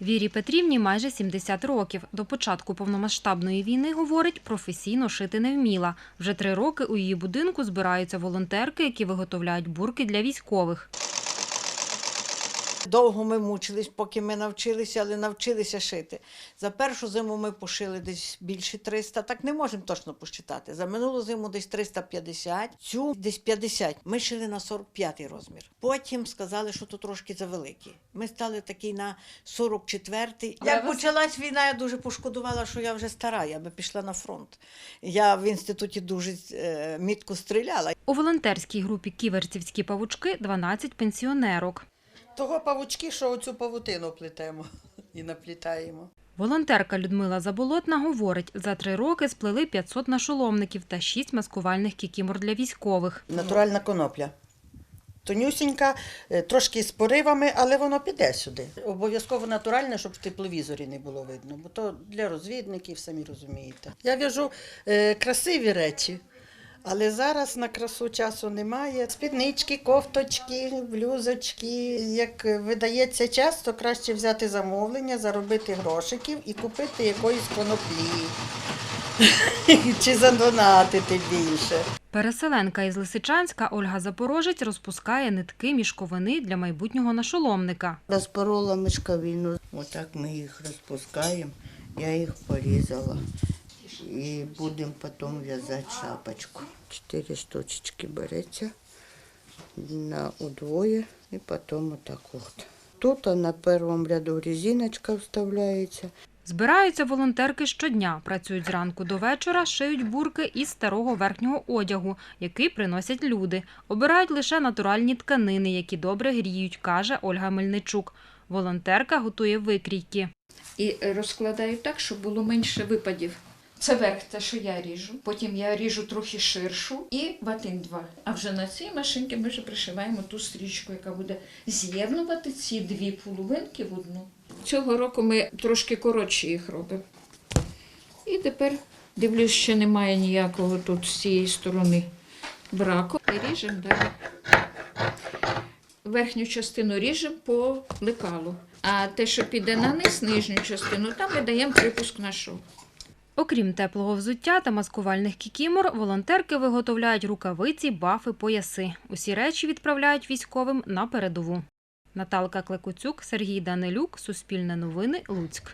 Вірі Петрівні майже 70 років. До початку повномасштабної війни, говорить, професійно шити не вміла. Вже три роки у її будинку збираються волонтерки, які виготовляють бурки для військових. Довго ми мучились, поки ми навчилися, але навчилися шити. За першу зиму ми пошили десь більше 300, так не можемо точно посчитати. За минулу зиму десь 350, цю десь 50. Ми шили на 45 розмір. Потім сказали, що то трошки завеликі. Ми стали такий на 44-й. Як почалась війна, я дуже пошкодувала, що я вже стара, я би пішла на фронт. Я в інституті дуже е, мітко стріляла. У волонтерській групі Ківерцівські павучки 12 пенсіонерок. Того павучки, що оцю павутину плетемо і наплітаємо. Волонтерка Людмила Заболотна говорить, за три роки сплели 500 нашоломників та 6 маскувальних кікімор для військових. Натуральна конопля. Тонюсінька, е, трошки з поривами, але воно піде сюди. Обов'язково натуральне, щоб в тепловізорі не було видно, бо то для розвідників, самі розумієте. Я в'яжу е, красиві речі, але зараз на красу часу немає. Спіднички, кофточки, блюзочки. Як видається час, то краще взяти замовлення, заробити грошиків і купити якоїсь коноплі. Чи задонатити більше. Переселенка із Лисичанська Ольга Запорожець розпускає нитки мішковини для майбутнього нашоломника. Розпорола мешковину. Отак ми їх розпускаємо. Я їх порізала. І будемо потім в'язати шапочку. Чотири штучки береться на удвоє і потім отак от. Тут на першому ряду резиночка вставляється. Збираються волонтерки щодня, працюють зранку до вечора, шиють бурки із старого верхнього одягу, який приносять люди. Обирають лише натуральні тканини, які добре гріють, каже Ольга Мельничук. Волонтерка готує викрійки. і розкладаю так, щоб було менше випадів. Це верх, те, що я ріжу. Потім я ріжу трохи ширшу і ватин два. А вже на цій машинці ми вже пришиваємо ту стрічку, яка буде з'єднувати ці дві половинки в одну. Цього року ми трошки коротші їх робимо. І тепер дивлюсь, що немає ніякого тут з цієї сторони браку. І ріжемо далі. Верхню частину ріжемо по лекалу. А те, що піде на низ, нижню частину, там ми даємо припуск на шов. Окрім теплого взуття та маскувальних кікімор, волонтерки виготовляють рукавиці, бафи, пояси. Усі речі відправляють військовим на передову. Наталка Клекуцюк, Сергій Данилюк, Суспільне новини, Луцьк.